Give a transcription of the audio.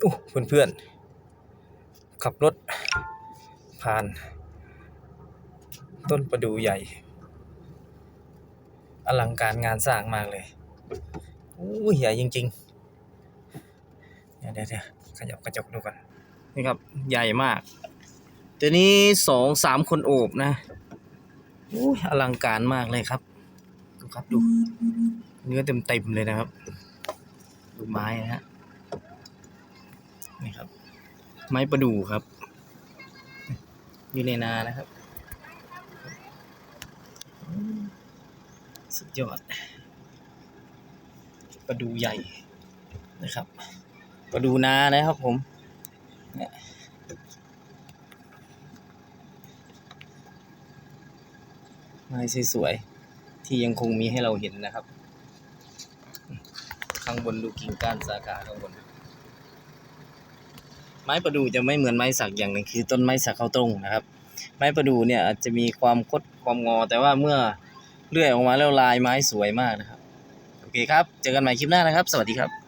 โอ้เพื่อนๆ ขับรถ ผ่าน ต้นประดู่ใหญ่ อลังการงานสร้างมากเลยโอ้ใหญ่จริงๆ เดี๋ยวเดี๋ยวขยับกระจกดูกันนี่ครับ ใหญ่มากตัวนี้สองสามคนโอบนะโอ้อลังการมากเลยครับ ดูครับดู เนื้อเต็มเต็มๆเลยนะครับ ดูไม้นะฮะ นี่ครับ ไม้ประดู่ครับ อยู่ในนานะครับ สุดยอด ประดูใหญ่นะครับ ประดูนานะครับผมเนี่ยไม้สวยๆที่ยังคงมีให้เราเห็นนะครับ ข้างบนดูกิ่งก้านสาขาข้างบน ไม้ประดู่จะไม่เหมือนไม้สักอย่างหนึ่งคือต้นไม้สักเขาตรงนะครับ ไม้ประดู่เนี่ยอาจจะมีความคดความงอ แต่ว่าเมื่อเลื่อยออกมาแล้วลายไม้สวยมากนะครับ โอเคครับ เจอกันใหม่คลิปหน้านะครับ สวัสดีครับ